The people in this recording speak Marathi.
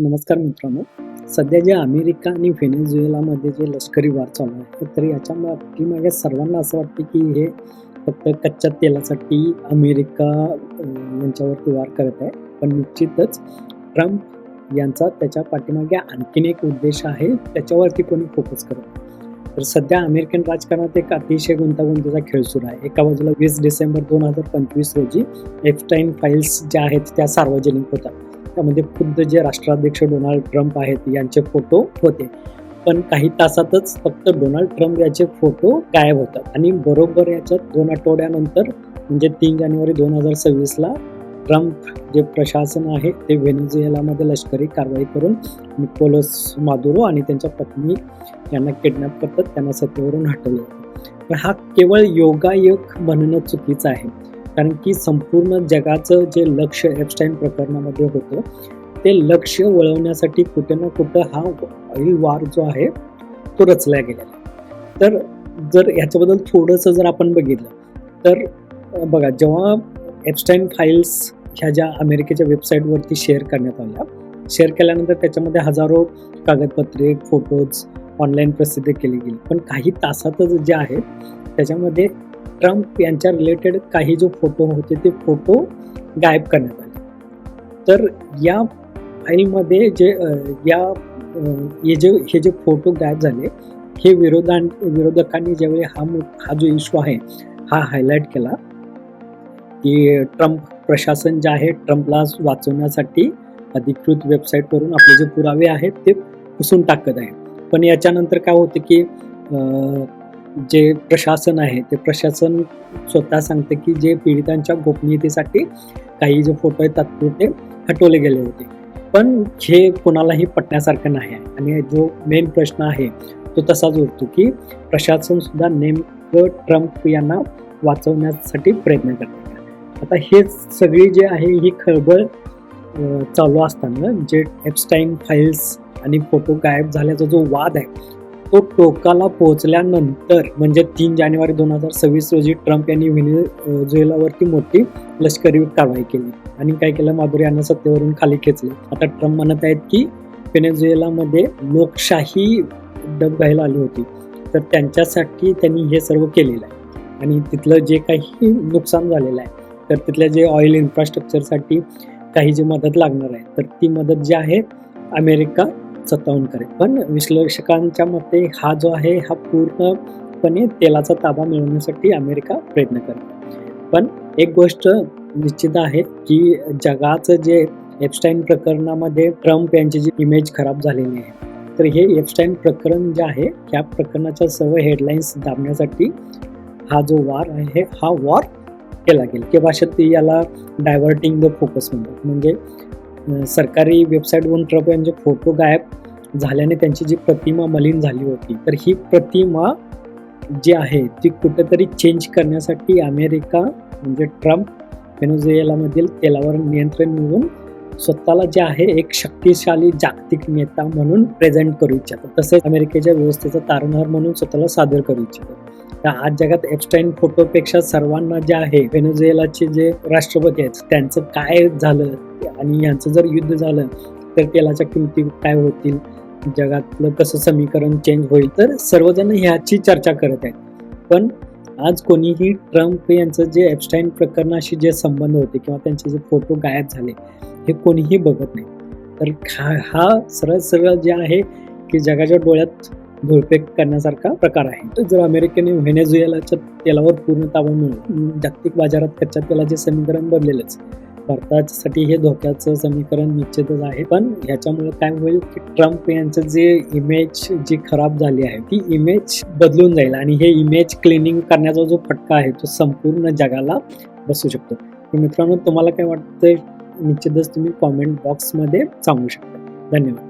नमस्कार मित्रांनो. सध्या जे अमेरिका आणि व्हेनेझुएलामध्ये जे लष्करी वार चालू आहे तर याच्या पाठीमागे सर्वांना असं वाटतं की हे फक्त कच्च्या तेलासाठी अमेरिका यांच्यावरती वार करत आहे. पण निश्चितच ट्रम्प यांचा त्याच्या पाठीमागे आणखीन एक उद्देश आहे त्याच्यावरती कोणी फोकस करत तर सध्या अमेरिकन राजकारणात एक अतिशय गुंतागुंतीचा खेळ सुरू आहे. एका बाजूला वीस डिसेंबर दोन हजार पंचवीस रोजी एफटाईन फाईल्स ज्या आहेत त्या सार्वजनिक होतात. त्यामध्ये म्हणजे खुद्द जे राष्ट्राध्यक्ष डोनाल्ड ट्रम्प आहेत यांचे फोटो होते. पण काही तासातच फक्त डोनाल्ड ट्रम्प याचे फोटो गायब होतात. आणि बरोबर याच्यात दोन आठवड्यानंतर म्हणजे तीन जानेवारी दोन हजार सव्वीसला ट्रम्प जे प्रशासन आहे ते व्हेनेझुएलामध्ये लष्करी कारवाई करून निकोलस मादुरो आणि त्यांच्या पत्नी यांना किडनॅप करतात त्यांना सत्तेवरून हटवलं पण हा केवळ योगायोग म्हणणं चुकीचं आहे. कारण की संपूर्ण जगाचं जे लक्ष एपस्टाईन प्रकरणामध्ये होतं ते लक्ष वळवण्यासाठी कुठे ना कुठं हा ऑइल वार जो आहे तो रचला गेलेला तर जर ह्याच्याबद्दल थोडंसं जर आपण बघितलं तर बघा जेव्हा एपस्टाईन फाईल्स ह्या ज्या अमेरिकेच्या वेबसाईटवरती शेअर करण्यात आल्या शेअर केल्यानंतर त्याच्यामध्ये हजारो कागदपत्रे फोटोज ऑनलाईन प्रसिद्ध केली गेली. पण काही तासातच जे आहेत त्याच्यामध्ये ट्रम्प यांच्या रिलेटेड काही जो फोटो होते ते फोटो गायब करण्यात आले. तर या फाईलमध्ये जे या हे जे हे जे फोटो गायब झाले हे विरोधां विरोधकांनी ज्यावेळी हा हा जो इश्यू आहे हा हायलाईट केला की ट्रम्प प्रशासन जे आहे ट्रम्पला वाचवण्यासाठी अधिकृत वेबसाईटवरून आपले जे पुरावे आहेत ते पुसून टाकत आहे. पण याच्यानंतर काय होतं की जे प्रशासन आहे ते प्रशासन स्वतः सांगते की जे पीडितांच्या गोपनीयतेसाठी काही जे फोटो आहेत तात्पुरते हटवले गेले होते. पण हे कोणालाही पटण्यासारखं नाही आहे. आणि जो मेन प्रश्न आहे तो तसाच उरतो की प्रशासनसुद्धा नेमकं ट्रम्प यांना वाचवण्यासाठी प्रयत्न करते. आता हे सगळी जे आहे ही खळबळ चालू असताना जे एपस्टाईन फाईल्स आणि फोटो गायब झाल्याचा जो वाद आहे तो टोकाला पोहोचल्यानंतर म्हणजे तीन जानेवारी दोन हजार सव्वीस रोजी ट्रम्प यांनी व्हेनेझुएलावरती मोठी लष्करी कारवाई केली आणि काय केलं? माधुरी यांना सत्तेवरून खाली खेचले. आता ट्रम्प म्हणत आहेत की व्हेनेझुएलामध्ये लोकशाही डब घ्यायला आली होती. तर त्यांच्यासाठी त्यांनी हे सर्व केलेलं आहे. आणि तिथलं जे काही नुकसान झालेलं आहे तर तिथल्या जे ऑइल इन्फ्रास्ट्रक्चरसाठी काही जी मदत लागणार आहे तर ती मदत जी आहे अमेरिका स्वतःहून करेल पण विश्लेषकांच्या मते हा जो आहे हा पूर्णपणे तेलाचा ताबा मिळवण्यासाठी अमेरिका प्रयत्न करते. पण एक गोष्ट निश्चित आहे की जगाचं जे एपस्टाईन प्रकरणामध्ये ट्रम्प यांची जी इमेज खराब झालेली आहे तर हे एपस्टाईन प्रकरण जे आहे या प्रकरणाच्या सर्व हेडलाईन्स दाबण्यासाठी हा जो वार आहे हा वॉर केला गेला. किंवा भाषेत याला डायव्हर्टिंग द फोकस म्हणतात. म्हणजे सरकारी वेबसाईटवरून ट्रम्प यांचे फोटो गायब झाल्याने त्यांची जी प्रतिमा मलिन झाली होती. तर ही प्रतिमा जी आहे ती कुठेतरी चेंज करण्यासाठी अमेरिका म्हणजे ट्रम्प व्हेनेझुएलामधील तेलावर नियंत्रण मिळवून स्वतःला जे आहे एक शक्तिशाली जागतिक नेता म्हणून प्रेझेंट करू इच्छितो तसेच अमेरिकेच्या व्यवस्थेचा तारणहार म्हणून स्वतःला सादर करू इच्छितो तर आज जगात एपस्टाईन फोटोपेक्षा सर्वांना जे आहे व्हेनेझुएलाचे जे राष्ट्रपती आहेत त्यांचं काय झालं? आणि यांचं जर युद्ध झालं तर तेलाच्या किमती काय होतील? जगातलं कसं समीकरण चेंज होईल? तर सर्वजण ह्याची चर्चा करत आहेत. पण आज कोणीही ट्रम्प यांचं जे एपस्टाईन प्रकरणाशी जे संबंध होते किंवा त्यांचे जे फोटो गायब झाले हे कोणीही बघत नाही. तर हा हा सरळ सरळ जे आहे की जगाच्या डोळ्यात धुळपेक करण्यासारखा प्रकार आहे. तर जर अमेरिकेने व्हेनेझुएलाच्या तेलावर पूर्ण ताबा मिळून जागतिक बाजारात कच्च्या तेलाचे समीकरण बदलेलंच भारतासाठी हे धोक्याचं समीकरण निश्चितच आहे. पण ह्याच्यामुळे काय होईल की ट्रम्प यांचं जे इमेज जी खराब झाली आहे ती इमेज बदलून जाईल आणि हे इमेज क्लिनिंग करण्याचा जो फटका आहे तो संपूर्ण जगाला बसू शकतो. मित्रांनो तुम्हाला काय वाटतंय? निश्चितच तुम्ही कॉमेंट बॉक्समध्ये सांगू शकता. धन्यवाद.